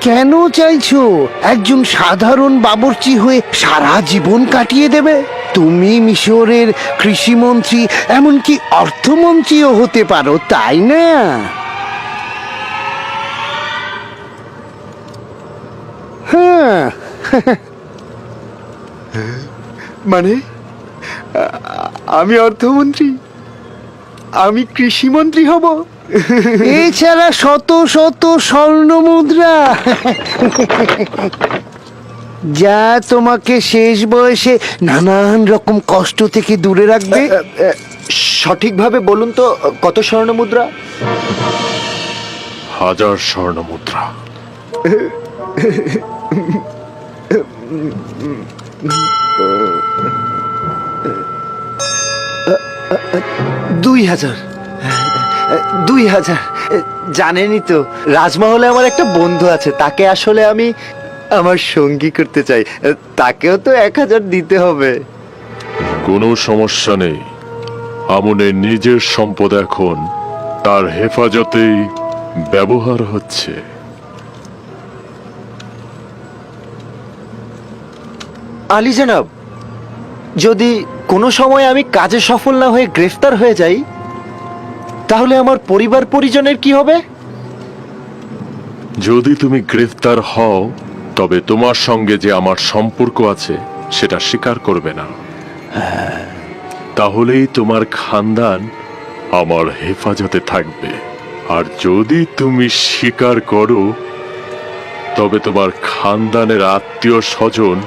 কেন চাইছো? একজন সাধারণ বাবরচি হয়ে সারা জীবন কাটিয়ে দেবে? তুমি মিশরের কৃষিমন্ত্রী, এমনকি অর্থমন্ত্রীও হতে পারো, তাই না? হ্যাঁ। মানে? আমি অর্থমন্ত্রী? আমি কৃষিমন্ত্রী হব? এছাড়া শত শত স্বর্ণ মুদ্রা যা তোমাকে শেষ বয়সে নানান রকম কষ্ট থেকে দূরে রাখবে। সঠিকভাবে বলুন তো কত স্বর্ণ মুদ্রা হাজার স্বর্ণ মুদ্রা দুই হাজার। দুই হাজার। জানেনই তো রাজমহলে আমার একটা বন্ধু আছে তাকে আসলে আমি আমার সঙ্গী করতে চাই। তাকেও তো এক হাজার দিতে হবে। কোনো সমস্যা নেই। আমনের নিজের সম্পদ এখন তার হেফাজতেই ব্যবহার হচ্ছে। আলী জানাব যদি কোনো সময় আমি কাজে সফল না হয়ে গ্রেফতার হয়ে যাই তাহলে আমার পরিবার পরিজনের কি হবে? যদি তুমি গ্রেফতার হও, তবে তোমার সঙ্গে যে আমার সম্পর্ক আছে, সেটা স্বীকার করবে না। তাহলেই তোমার খানদান আমার হেফাজতে থাকবে। আর যদি তুমি স্বীকার করো, তবে তোমার খানদানের আত্মীয় স্বজন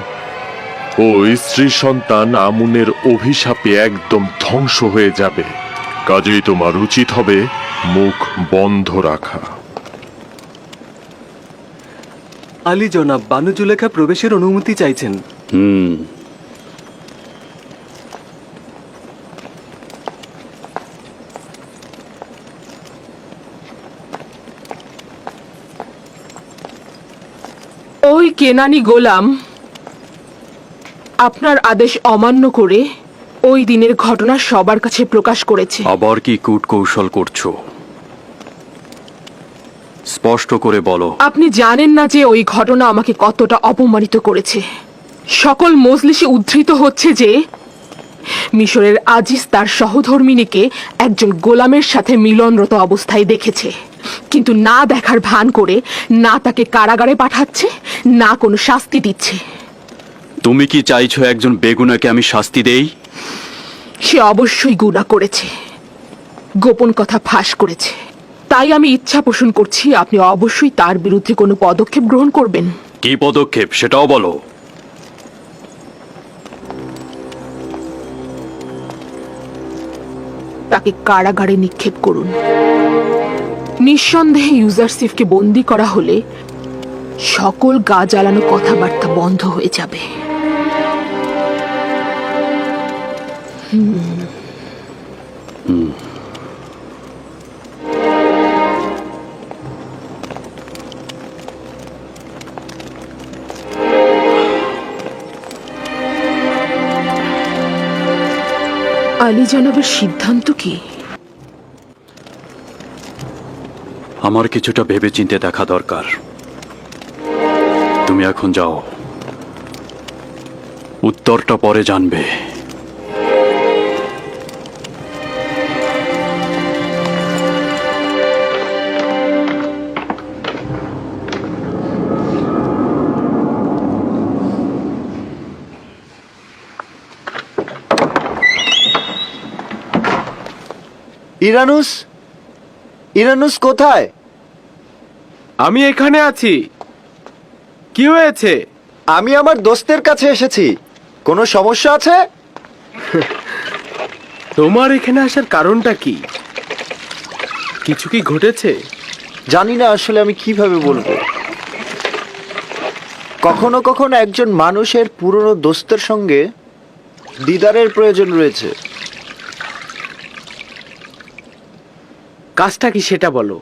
ও স্ত্রী সন্তান আমুনের অভিশাপে একদম ধ্বংস হয়ে যাবে। কাজেই তোমার উচিত হবে মুখ বন্ধ রাখা। আলী জনাব বানু জুলেখা প্রবেশের অনুমতি চাইছেন। হুম। ওই কেনানি গোলাম আপনার আদেশ অমান্য করে ওই দিনের ঘটনা সবার কাছে প্রকাশ করেছে। আবার কি কূট কৌশল করছ? স্পষ্ট করে বলো। আপনি জানেন না যে ওই ঘটনা আমাকে কতটা অপমানিত করেছে। সকল মজলিসে উদ্ধৃত হচ্ছে যে মিশরের আজিজ তার সহধর্মিনীকে একজন গোলামের সাথে মিলনরত অবস্থায় দেখেছে। কিন্তু না দেখার ভান করে না তাকে কারাগারে পাঠাচ্ছে না কোনো শাস্তি দিচ্ছে। তুমি কি চাইছো একজন বেগুনাকে আমি শাস্তি দেই? সে অবশ্যই গুণা করেছে। গোপন কথা ফাঁস করেছে। তাই আমি ইচ্ছা পোষণ করছি আপনি অবশ্যই তার বিরুদ্ধে কোনো পদক্ষেপ গ্রহণ করবেন। কি পদক্ষেপ? সেটাও বলো। তাকে কারাগারে নিক্ষেপ করুন। নিঃসন্দেহে ইউজারসিফকে বন্দি করা হলে সকল গা জ্বালানো কথাবার্তা বন্ধ হয়ে যাবে। আলী জনাবের সিদ্ধান্ত কি? আমার কিছুটা ভেবে চিন্তে দেখা দরকার। তুমি এখন যাও। উত্তরটা পরে জানবে। ইরানুস? ইরানুস কোথায়? আমি এখানে আছি। কি হয়েছে? আমি আমার দোস্তের কাছে এসেছি। কোনো সমস্যা আছে? তোমার এখানে আসার কারণটা কি? কিছু কি ঘটেছে? জানি না আসলে আমি কীভাবে বলব। কখনো কখনো একজন মানুষের পুরনো দোস্তের সঙ্গে দিদারের প্রয়োজন রয়েছে। কাজটা কি সেটা বলো।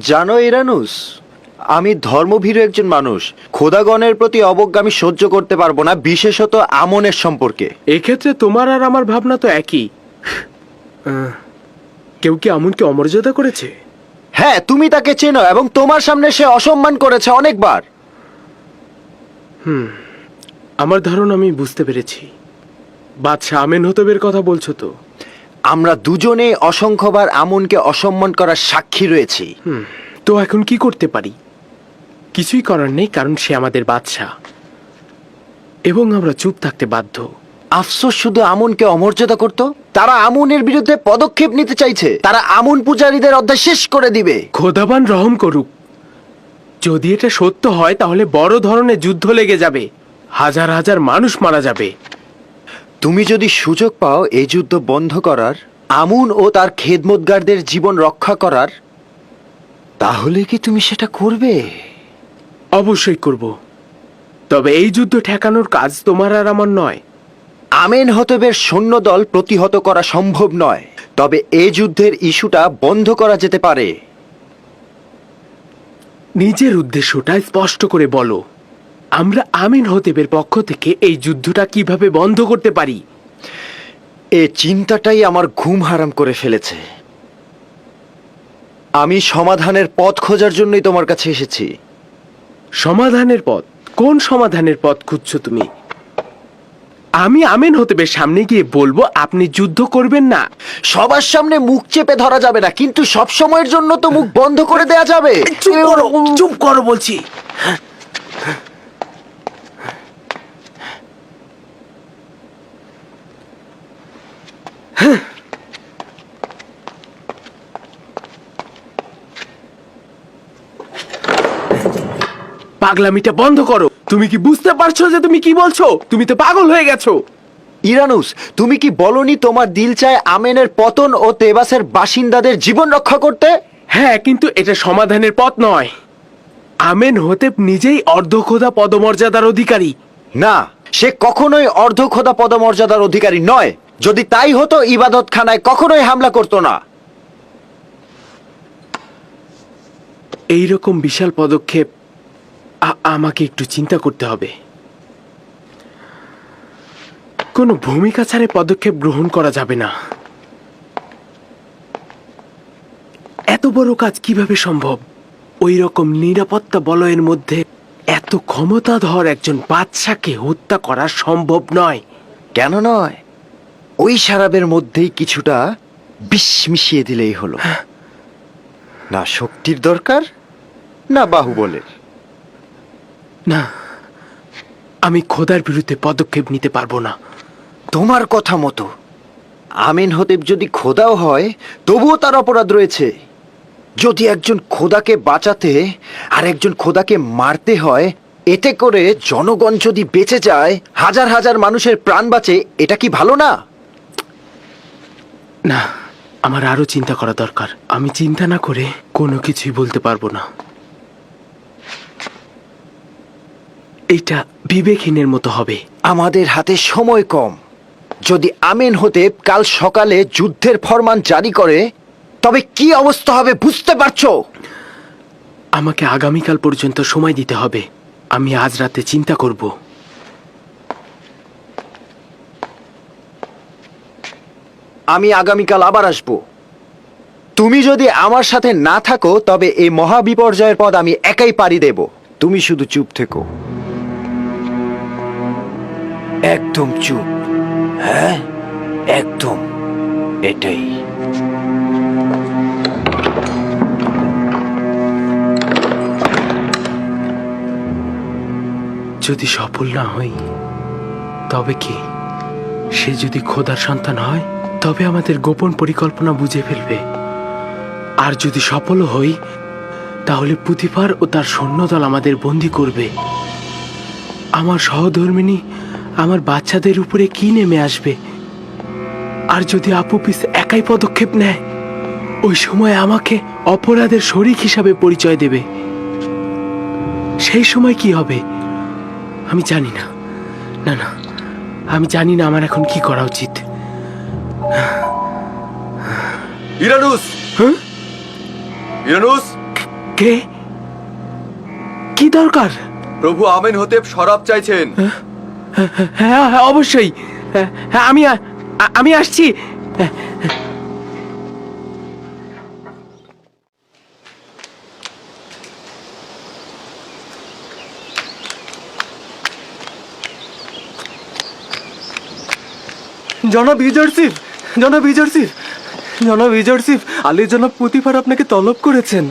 জানো ইরানুস আমি ধর্মভীরু একজন মানুষ। খোদাগণের প্রতি অবজ্ঞা আমি সহ্য করতে পারব না বিশেষত আমনের সম্পর্কে। এক্ষেত্রে তোমার আর আমার ভাবনা তো একই। আহ, কেউ কি আমনকে অমর্যাদা করেছে? হ্যাঁ তুমি তাকে চেনো এবং তোমার সামনে সে অসম্মান করেছে অনেকবার। আমার ধারণা আমি বুঝতে পেরেছি। বাদশাহ আমেন হতবের কথা বলছো তো? আমরা দুজনে অসংখ্যবার আমনকে অসম্মান করার সাক্ষী রয়েছি। তো এখন কি করতে পারি? কিছুই করার নেই কারণ সে আমাদের বাদশাহ। এবং আমরা চুপ থাকতে বাধ্য। আফসোস শুধু আমনকে অমর্যাদা করত? তারা আমনের বিরুদ্ধে পদক্ষেপ নিতে চাইছে। তারা আমন পূজারীদের অধ্যায় শেষ করে দিবে। খোদাবান রহম করুক। যদি এটা সত্য হয় তাহলে বড় ধরনের যুদ্ধ লেগে যাবে। হাজার হাজার মানুষ মারা যাবে। তুমি যদি সুযোগ পাও এই যুদ্ধ বন্ধ করার আমুন ও তার খেদমতগারদের জীবন রক্ষা করার তাহলে কি তুমি সেটা করবে? অবশ্যই করব। তবে এই যুদ্ধ ঠেকানোর কাজ তোমার আর আমার নয়। আমেন হতবের সৈন্যদল প্রতিহত করা সম্ভব নয়। তবে এ যুদ্ধের ইস্যুটা বন্ধ করা যেতে পারে। নিজের উদ্দেশ্যটা স্পষ্ট করে বলো। আমরা আমিন হতেবের পক্ষ থেকে এই যুদ্ধটা কীভাবে বন্ধ করতে পারি? এ চিন্তাটাই আমার ঘুম হারাম করে ফেলেছে। আমি সমাধানের পথ খোঁজার জন্যই তোমার কাছে এসেছি। সমাধানের পথ? কোন সমাধানের পথ খুঁজছো তুমি? আমি আমিন হতেবের সামনে গিয়ে বলব আপনি যুদ্ধ করবেন না। সবার সামনে মুখ চেপে ধরা যাবে না কিন্তু সব সময়ের জন্য তো মুখ বন্ধ করে দেয়া যাবে। চুপ করো চুপ করো বলছি। পাগলামিটা বন্ধ করো। তুমি কি বুঝতে পারছ যে তুমি কি বলছো? তুমি তো পাগল হয়ে গেছো। ইরানুস তুমি কি বলনি তোমার দিল চায় আমেনের পতন ও তেবাসের বাসিন্দাদের জীবন রক্ষা করতে? হ্যাঁ কিন্তু এটা সমাধানের পথ নয়। আমেন হতেব নিজেই অর্ধখোদা পদমর্যাদার অধিকারী। না সে কখনোই অর্ধখোদা পদমর্যাদার অধিকারী নয়। যদি তাই হতো ইবাদতখানায় কখনোই হামলা করতো না। এইরকম বিশাল পদক্ষেপ আমাকে একটু চিন্তা করতে হবে। কোনো ভূমিকা ছাড়ে পদক্ষেপ গ্রহণ করা যাবে না। এত বড় কাজ কীভাবে সম্ভব? ওই রকম নিরাপত্তা বলয়ের মধ্যে এত ক্ষমতাধর একজন বাদশাকে হত্যা করা সম্ভব নয়। কেন নয়? ওই সারাবের মধ্যেই কিছুটা বিষ মিশিয়ে দিলেই হলো। না শক্তির দরকার না বাহুবলের। না, আমি খোদার বিরুদ্ধে পদক্ষেপ নিতে পারব না। তোমার কথা মতো। আমিন হতেব যদি খোদাও হয়, তবুও তার অপরাধ রয়েছে। যদি একজন খোদাকে বাঁচাতে আর একজন খোদাকে মারতে হয়, এতে করে জনগণ যদি বেঁচে যায়, হাজার হাজার মানুষের প্রাণ বাঁচে, এটা কি ভালো না? না, আমার আরও চিন্তা করা দরকার। আমি চিন্তা না করে কোনো কিছুই বলতে পারব না। এইটা বিবেকহীনের মতো হবে। আমাদের হাতে সময় কম। যদি আমিন হতে কাল সকালে যুদ্ধের ফরমান জারি করে তবে কি অবস্থা হবে বুঝতে পারছ? আমাকে আগামীকাল পর্যন্ত সময় দিতে হবে। আমি আজ রাতে চিন্তা করব। আমি আগামীকাল আবার আসব। তুমি যদি আমার সাথে না থাকো তবে এই মহাবিপর্যয়ের পদ আমি একাই পাড়ি দেব। তুমি শুধু চুপ থেকো। একদম চুপ। হ্যাঁ? একদম। এটাই। যদি সফল না হই, তবে কি? সে যদি খোদার সন্তান হয়, তবে আমাদের গোপন পরিকল্পনা বুঝে ফেলবে। আর যদি সফল হই, তাহলে পুতিফার ও তার সৈন্যদল আমাদের বন্দি করবে। আমার সহধর্মিনী আমার বাচ্চাদের উপরে কি নেমে আসবে? আর যদি আপু পিস একাই পদক্ষেপ নেয় ওই সময় আমাকে অপরাধের শরিক হিসাবে পরিচয় দেবে। সেই সময় কি হবে? আমি জানি না। না না আমি জানি না আমার এখন কি করা উচিত। ইরানুস! হ্যাঁ? ইরানুস! কে কি? দরকার? প্রভু আমেন হতেব শরাব চাইছেন। হ্যাঁ হ্যাঁ অবশ্যই। হ্যাঁ, হ্যাঁ, আমি আমি আসছি। জনাব ইজারসিফ জনাব ইজারসিফ জনাব ইজারসিফ আলী জনাব পুতিফার আপনাকে তলব করেছেন।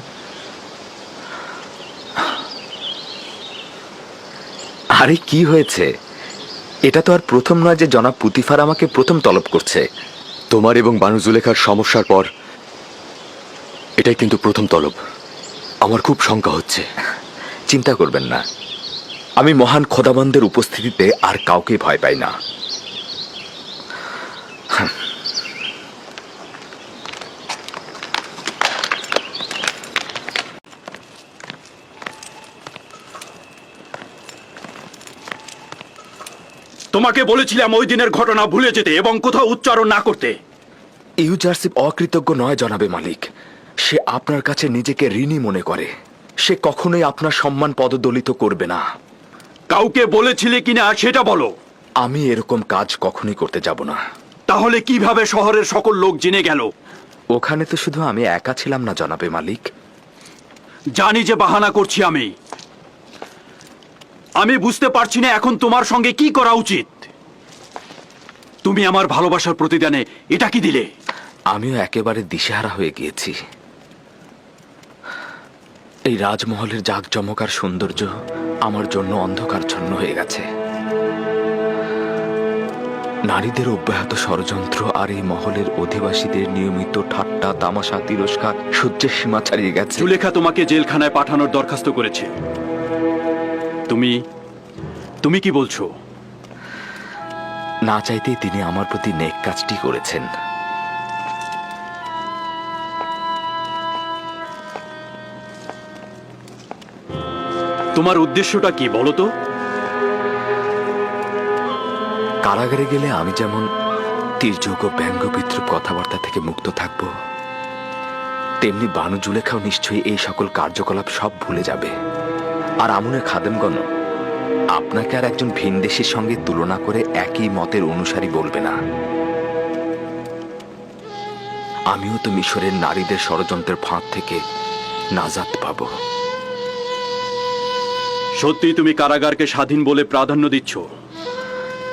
আরে কি হয়েছে? এটা তো আর প্রথম নয় যে জনাব পুতিফার আমাকে প্রথম তলব করছে। তোমার এবং বানুজুলেখার সমস্যার পর এটাই কিন্তু প্রথম তলব। আমার খুব শঙ্কা হচ্ছে। চিন্তা করবেন না। আমি মহান খোদাবন্দের উপস্থিতিতে আর কাউকে ভয় পাই না। তোমাকে বলেছিলাম ওই দিনের ঘটনা ভুলে যেতে এবং কোথাও উচ্চারণ না করতে। ইউজারসিপ অকৃতজ্ঞ নয় জনাবে মালিক। সে আপনার কাছে নিজেকে ঋণী মনে করে। সে কখনোই আপনার সম্মান পদদলিত করবে না। কাউকে বলেছিলে কিনা সেটা বলো। আমি এরকম কাজ কখনোই করতে যাব না। তাহলে কীভাবে শহরের সকল লোক জেনে গেল? ওখানে তো শুধু আমি একা ছিলাম না জনাবে মালিক। জানি যে বাহানা করছি আমি। আমি বুঝতে পারছি না এখন তোমার সঙ্গে কি করা উচিত। তুমি আমার ভালোবাসার প্রতিদানে এটা কি দিলে? আমিও একেবারে দিশেহারা হয়ে গিয়েছি। এই রাজমহলের জাঁকজমক আর সৌন্দর্য আমার জন্য অন্ধকারচ্ছন্ন হয়ে গেছে। নারীদের অব্যাহত ষড়যন্ত্র আর এই মহলের অধিবাসীদের নিয়মিত ঠাট্টা তামাশা তিরস্কার সহ্যের সীমা ছাড়িয়ে গেছে। জুলেখা তোমাকে জেলখানায় পাঠানোর দরখাস্ত করেছে। তুমি তুমি কি বলছো? না চাইতেই তিনি আমার প্রতি নেক কাজটি করেছেন। তোমার উদ্দেশ্যটা কি বলো তো? কারাগারে গেলে আমি যেমন তীর্যক ও ব্যঙ্গ বিদ্রুপ কথাবার্তা থেকে মুক্ত থাকব তেমনি বানু জুলেখাও নিশ্চয়ই এই সকল কার্যকলাপ সব ভুলে যাবে। আর আমনের খাদেমগণ আপনাকে আর একজন ভিনদেশীর সঙ্গে তুলনা করে একই মতের অনুসারী বলবে না। আমিও তো মিশরের নারীদের ষড়যন্ত্রের ফাঁদ থেকে নাজাত পাবো। সত্যি তুমি কারাগারকে স্বাধীন বলে প্রাধান্য দিচ্ছ।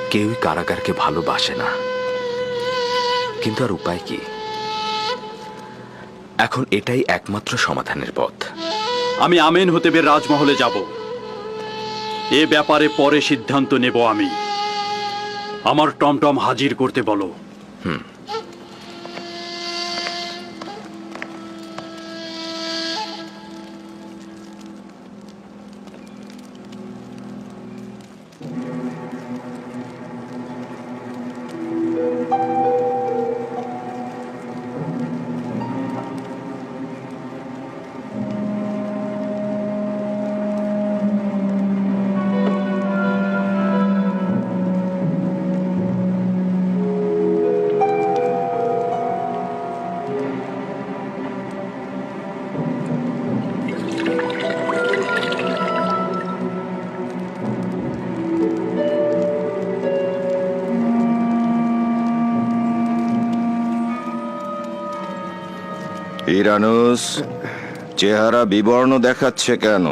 কেউই কারাগারকে ভালোবাসে না। কিন্তু আর উপায় কি? এখন এটাই একমাত্র সমাধানের পথ। আমি আমেন হতে বের রাজমহলে যাব। এ ব্যাপারে পরে সিদ্ধান্ত নেব আমি। আমার টমটম হাজির করতে বলো। ইরানুস চেহারা বিবর্ণ দেখাচ্ছে কেন?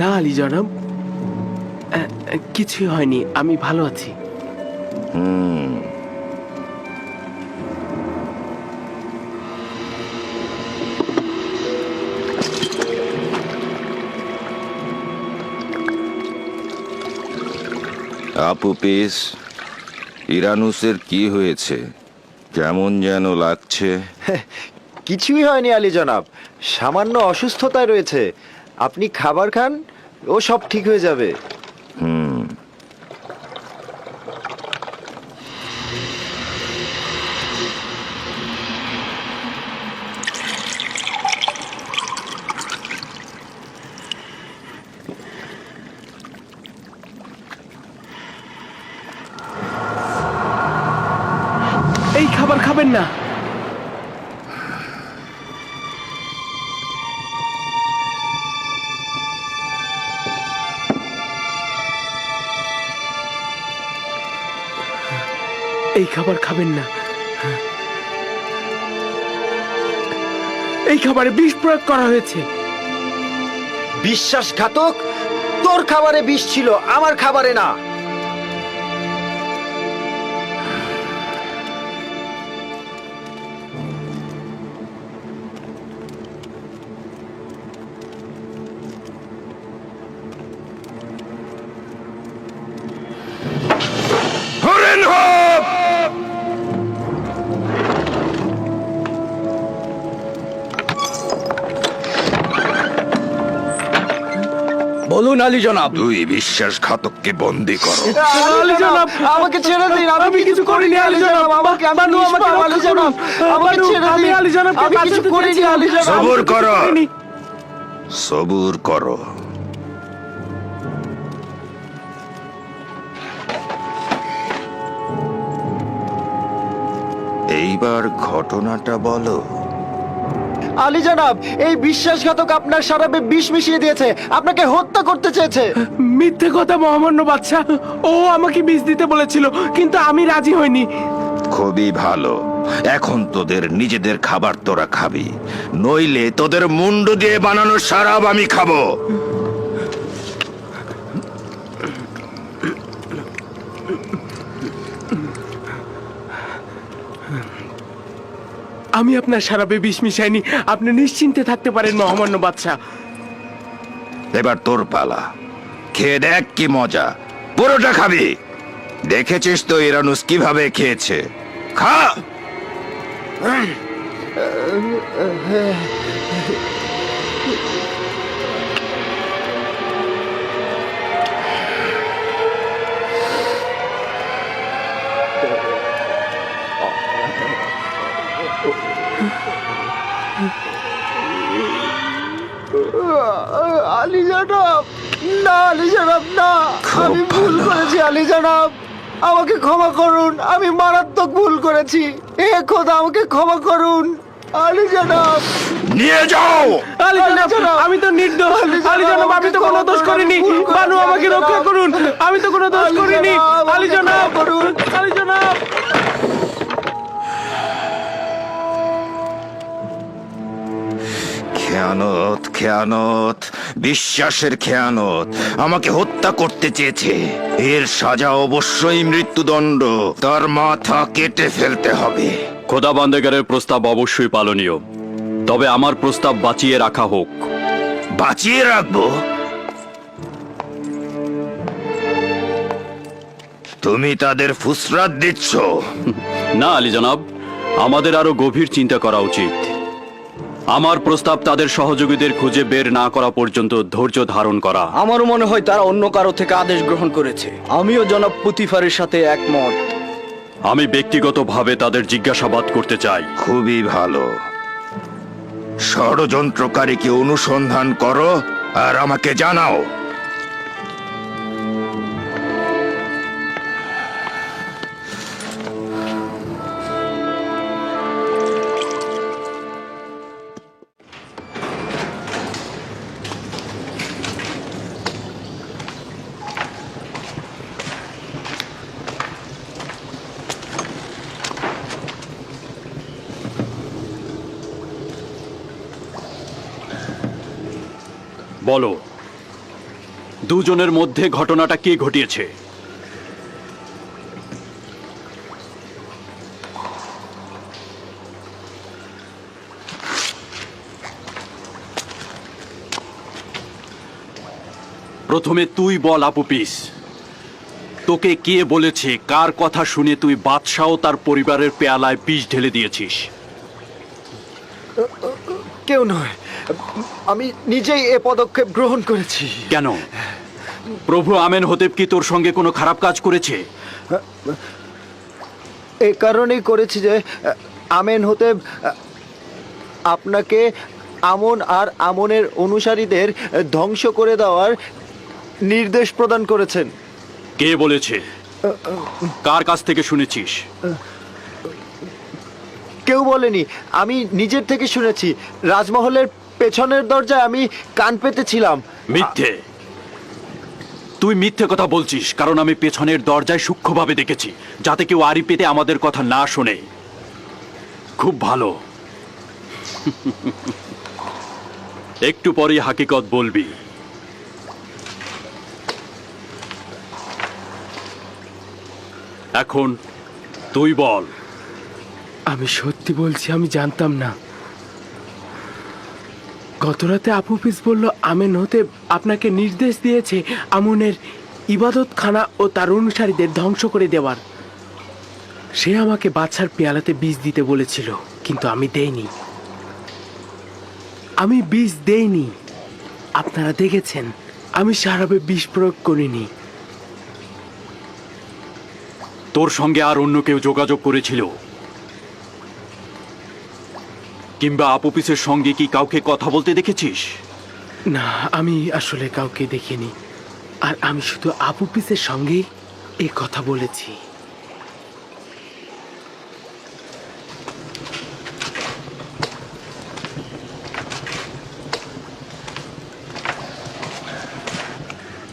না আলী জনাব। কিছুই হয়নি আমি ভালো আছি। আপু পিস ইরানুসের কি হয়েছে? কেমন যেন লাগছে। কিছুই হয়নি আলী জনাব। সামান্য অসুস্থতায় রয়েছে। আপনি খাবার খান, ও সব ঠিক হয়ে যাবে। এই খাবার খাবেন না। এই খাবার খাবেন না। এই খাবারে বিষ প্রয়োগ করা হয়েছে। বিশ্বাসঘাতক? তোর খাবারে বিষ ছিল, আমার খাবারে না। আলী জনাব। তুই বিশ্বাসঘাতককে বন্দি করো। আলী জনাব আমাকে ছেড়ে দিন আমি কিছু করিনি আলী জনাব আমাকে আমি বানু আমাকে আলী জনাব আমাকে ছেড়ে দিন। আলী জনাবকে আমি কিছু করিনি। আলী জনাব। সবুর করো। সবুর করো। এইবার ঘটনাটা বলো। আলী জানাব এই বিশ্বাসঘাতক আপনার শরাবে বিষ মিশিয়ে দিয়েছে। আপনাকে হত্যা করতে চেয়েছে। মিথ্যে কথা মহামান্য বাচ্চা ও আমাকে বিষ দিতে বলেছিল কিন্তু আমি রাজি হইনি। খুবই ভালো। এখন তোদের নিজেদের খাবার তোরা খাবি। নইলে তোদের মুন্ড দিয়ে বানানো সারাব আমি খাব। আমি আপনার সারাবে বিষ মিশাইনি আপনি নিশ্চিন্তে থাকতে পারেন মহামান্য বাচ্চা এবার তোর পালা খেয়ে দেখ কি মজা পুরোটা খাবি দেখেছিস তো ইরানুস কীভাবে খেয়েছে খা আলী জনাব। না আলী জনাব না। আমি ভুল করেছি আলী জনাব। আমাকে ক্ষমা করুন আমি মারাত্মক ভুল করেছি। এ খোদা আমাকে ক্ষমা করুন। আলী জনাব। নিয়ে যাও! আলী জনাব আমি তো নির্দোষ। আলী জনাব, আলী জনাব আমি তো কোনো দোষ করিনি বানু আমাকে রক্ষা করুন। আমি তো কোনো দোষ করিনি। আলী জনাব করুন। আলী জনাব। খেয়ানত খেয়ানত বিশ্বাসের খেয়ানত। আমাকে হত্যা করতে চেয়েছে। এর সাজা অবশ্যই মৃত্যুদণ্ড। তার মাথা কেটে ফেলতে হবে। খোদা বান্দেগারের প্রস্তাব অবশ্যই পালনীয়। তবে আমার প্রস্তাব বাঁচিয়ে রাখা হোক। বাঁচিয়ে রাখব। তুমি তাদের ফুসরাত দিচ্ছ। না আলী জনাব আমাদের আরও গভীর চিন্তা করা উচিত। আমার প্রস্তাব তাদের সহযোগীদের খুঁজে বের না করা পর্যন্ত ধৈর্য ধারণ করা। আমারও মনে হয় তারা অন্য কারও থেকে আদেশ গ্রহণ করেছে। আমিও জনাব পুতিফারের সাথে একমত। আমি ব্যক্তিগতভাবে তাদের জিজ্ঞাসাবাদ করতে চাই। খুবই ভালো। ষড়যন্ত্রকারীকে অনুসন্ধান করো আর আমাকে জানাও। বলো, দুজনের মধ্যে ঘটনাটা কে ঘটিয়েছে? প্রথমে তুই বল আপু পিস, তোকে কে বলেছে, কার কথা শুনে তুই বাদশাহ তার পরিবারের পেয়ালায় বিষ ঢেলে দিয়েছিস? কেউ নয়। আমি নিজেই এ পদক্ষেপ গ্রহণ করেছি। কেন? প্রভু আমেন হতেব কি তোর সঙ্গে কোনো খারাপ কাজ করেছে? এ কারণেই করেছি যে আমেন হতে আহ, আপনাকে আমন আর আমনের অনুসারীদের ধ্বংস করে দেওয়ার নির্দেশ প্রদান করেছেন। কে বলেছে? কার কাছ থেকে শুনেছিস? কেউ বলেনি আমি নিজের থেকে শুনেছি। রাজমহলের পেছনের দরজায় আমি কান পেতেছিলাম। মিথ্যে। তুই মিথ্যে কথা বলছিস কারণ আমি পেছনের দরজায় সূক্ষ্মভাবে দেখেছি যাতে কেউ আড়ি পেতে আমাদের কথা না শোনে। খুব ভালো। একটু পরেই হাকিকত বলবি। এখন তুই বল। আমি সত্যি বলছি আমি জানতাম না। গতরাতে আপু পিস বলল, আমেন হতে আপনাকে নির্দেশ দিয়েছে আমনের ইবাদতখানা ও তার অনুসারীদের ধ্বংস করে দেওয়ার। সে আমাকে বাচ্চার পেয়ালাতে বীজ দিতে বলেছিল, কিন্তু আমি দেইনি। আমি বীজ দেইনি। আপনারা দেখেছেন, আমি সারাবে বিষ প্রয়োগ করিনি। তোর সঙ্গে আর অন্য কেউ যোগাযোগ করেছিল। কিংবা আপুপিসের সঙ্গে কি কাউকে কথা বলতে দেখেছিস? না আমি আসলে কাউকে দেখিনি। আর আমি শুধু আপু পিসের সঙ্গে এই কথা বলেছি।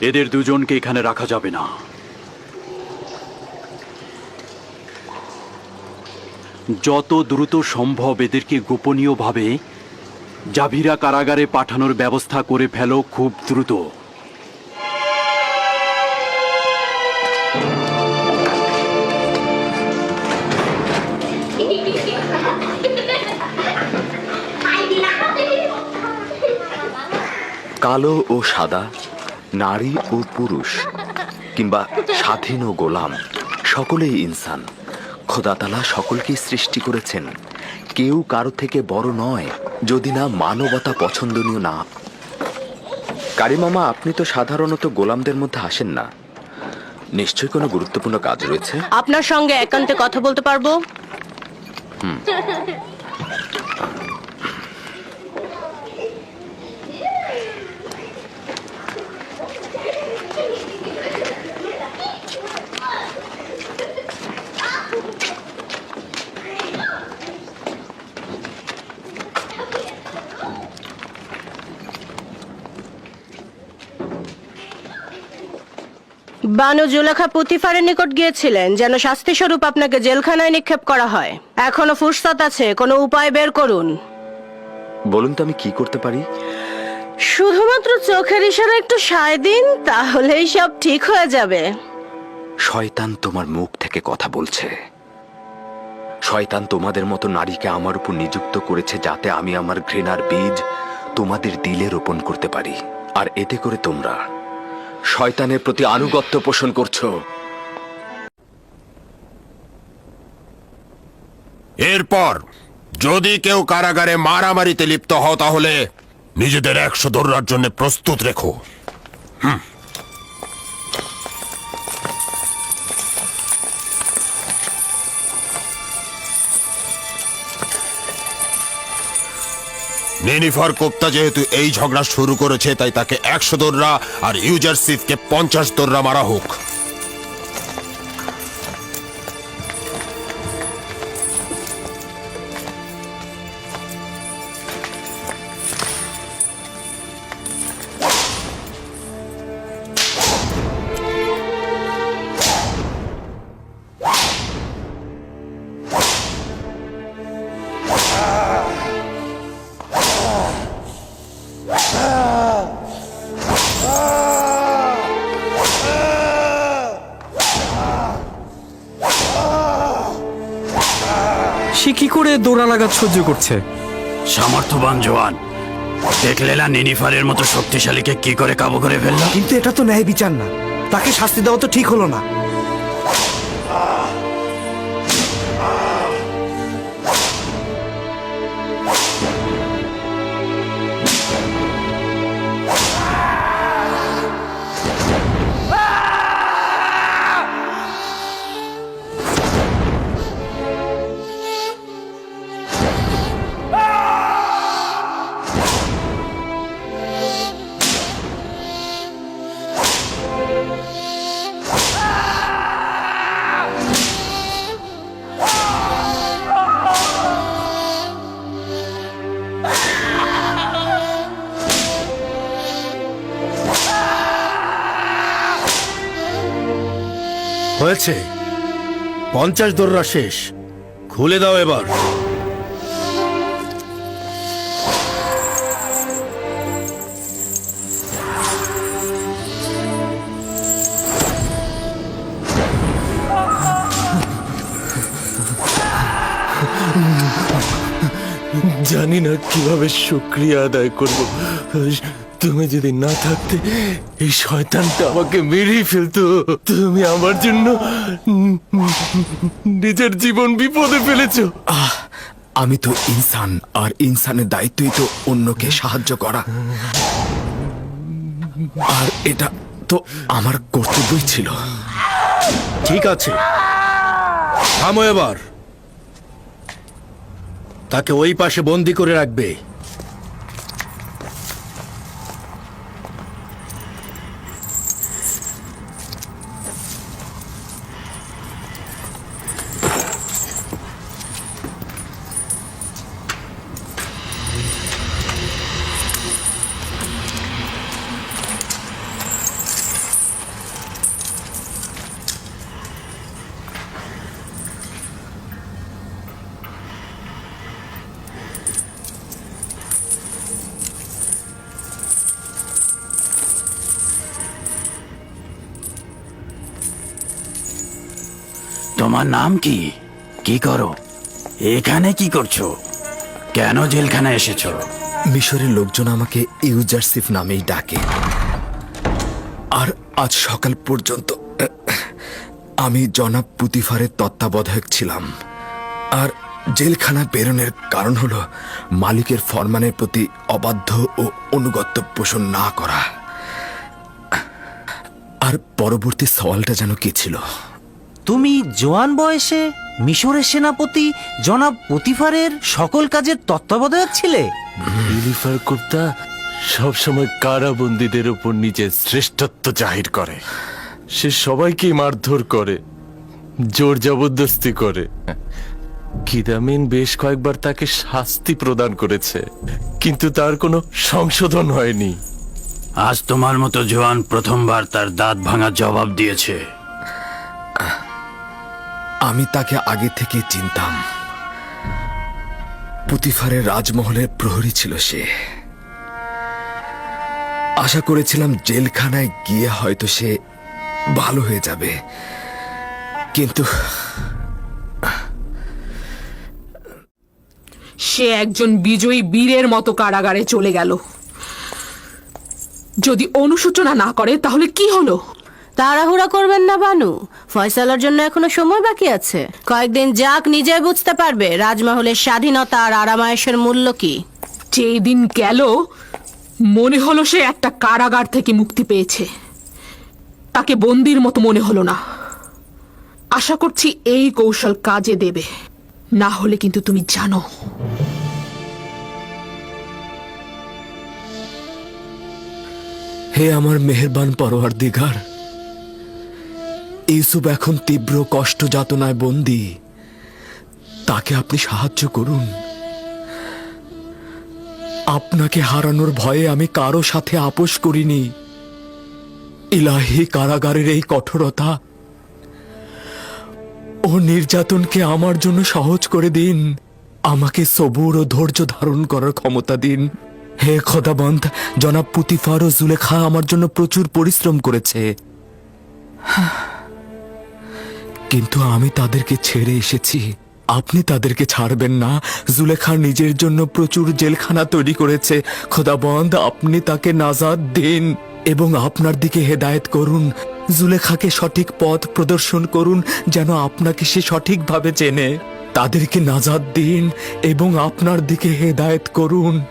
এদের দুজনকে এখানে রাখা যাবে না। যত দ্রুত সম্ভব এদেরকে গোপনীয়ভাবে জাভিরা কারাগারে পাঠানোর ব্যবস্থা করে ফেলো খুব দ্রুত। কালো ও সাদা, নারী ও পুরুষ, কিংবা স্বাধীন ও গোলাম, সকলেই ইনসান। খোদাতালা সকলকে সৃষ্টি করেছেন। কেউ কারও থেকে বড় নয় যদি না মানবতা পছন্দনীয় না। কারিমামা আপনি তো সাধারণত গোলামদের মধ্যে আসেন না। নিশ্চয়ই কোনো গুরুত্বপূর্ণ কাজ রয়েছে? আপনার সঙ্গে একান্তে কথা বলতে পারব? বানু জুলেখা পুতিফারের নিকট গিয়েছিলেন যেন শাস্তি স্বরূপ আপনাকে জেলখানায় নিক্ষেপ করা হয়। এখনও ফুরসত আছে কোনো উপায় বের করুন। বলুন তো আমি কি করতে পারি? শুধুমাত্র চোখের ইশারা একটু সায় দিন তাহলেই সব ঠিক হয়ে যাবে। শয়তান তোমার মুখ থেকে কথা বলছে। শয়তান তোমাদের মতো নারীকে আমার উপর নিযুক্ত করেছে যাতে আমি আমার ঘৃণার বীজ তোমাদের দিলে রোপণ করতে পারি। আর এতে করে তোমরা শয়তানের প্রতি আনুগত্য পোষণ করছ। এরপর, যদি কেউ কারাগারে মারামারিতে লিপ্ত হও, তাহলে নিজেদের একশো দৌড়ার জন্য প্রস্তুত রেখো। নেনিফার কোপ্তা যেহেতু এই ঝগড়া শুরু করেছে, তাই তাকে একশো দৌড়া আর ইউজার সিফকে পঞ্চাশ দৌড়া মারা হোক। লাগাত সহ্য করছে। সামর্থ্যবান জোয়ান দেখলে না নিনিফারের মতো শক্তিশালীকে কি করে কাবু করে ফেলল? কিন্তু এটা তো ন্যায় বিচার না। তাকে শাস্তি দেওয়া তো ঠিক হলো না। হয়েছে। পঞ্চাশ দোররা শেষ। খুলে দাও এবার। জানি না কীভাবে শুক্রিয়া আদায় করব। তুমি যদি না থাকতে এই শয়তানটা আমাকে মেরেই ফেলতো। তুমি আমার জন্য নিজের জীবন বিপদে ফেলেছো। আহ আমি তো ইনসান আর ইনসানের দায়িত্বই তো অন্যকে সাহায্য করা। আর এটা তো আমার কর্তব্যই ছিল। ঠিক আছে। থামো এবার। তাকে ওই পাশে বন্দি করে রাখবে। তোমার নাম কি? কি করো? এখানে কি করছ? কেন জেলখানায় এসেছ? মিশরের লোকজন আমাকে ইউজারসিফ নামেই ডাকে। আর আজ সকাল পর্যন্ত, আমি জনাব পুতিফারের তত্ত্বাবধায়ক ছিলাম। আর জেলখানা প্রেরণের কারণ হল মালিকের ফরমানের প্রতি অবাধ্য ও অনুগত্য পোষণ না করা। আর পরবর্তী সওয়ালটা যেন কি ছিল? তুমি জোয়ান বয়সে মিশরের সেনাপতি জনাব পতিফারের সকল কাজের তত্ত্বাবধায়ক ছিলে? ইলিফার কুপ্তা সবসময় কারাবন্দীদের উপর নিজের শ্রেষ্ঠত্ব জাহির করে। সে সবাইকে মারধর করে জোর জবরদস্তি করে। কিদামিন বেশ কয়েকবার তাকে শাস্তি প্রদান করেছে কিন্তু তার কোনো সংশোধন হয়নি। আজ তোমার মতো জোয়ান প্রথমবার তার দাঁত ভাঙা জবাব দিয়েছে। আমি তাকে আগে থেকে চিনতাম। পুতিফারের রাজমহলের প্রহরী ছিল সে। আশা করেছিলাম জেলখানায় গিয়ে হয়তো সে ভালো হয়ে যাবে। কিন্তু সে একজন বিজয়ী বীরের মতো কারাগারে চলে গেল। যদি অনুশোচনা না করে, তাহলে কি হলো? তাড়াহুড়া করবেন না বানু। ফয়সালার জন্য এখনও সময় বাকি আছে। কয়েকদিন যাক নিজেই বুঝতে পারবে রাজমহলের স্বাধীনতা আর আরামায়েশের মূল্য কি। যেই দিন গেল মনে হলো সে একটা কারাগার থেকে মুক্তি পেয়েছে। তাকে বন্দির মতো মনে হলো না। আশা করছি এই কৌশল কাজে দেবে। না হলে কিন্তু তুমি জানো। হে আমার মেহেরবান পরোয়ার দিঘার ইউসুফ এখন তীব্র কষ্ট যাতনায় বন্দী। তাকে আপনি সাহায্য করুন। আপনাকে হারানোর ভয়ে আমি কারও সাথে আপোষ করিনি। ইলাহি কারাগারের এই কঠোরতা, ও নির্যাতনকে আমার জন্য সহজ করে দিন। আমাকে সবুর ও ধৈর্য ধারণ করার ক্ষমতা দিন। হে খোদাবন্ধ জনাব পুতিফার ও জুলেখা আমার জন্য প্রচুর পরিশ্রম করেছে। কিন্তু আমি তাদেরকে ছেড়ে এসেছি। আপনি তাদেরকে ছাড়বেন না। জুলেখা নিজের জন্য প্রচুর জেলখানা তৈরি করেছে। খোদাবন্ধ আপনি তাকে নাজাদ দিন এবং আপনার দিকে হেদায়েত করুন। জুলেখাকে সঠিক পথ প্রদর্শন করুন যেন আপনাকে সে সঠিকভাবে চেনে। তাদেরকে নাজাদ দিন এবং আপনার দিকে হেদায়েত করুন।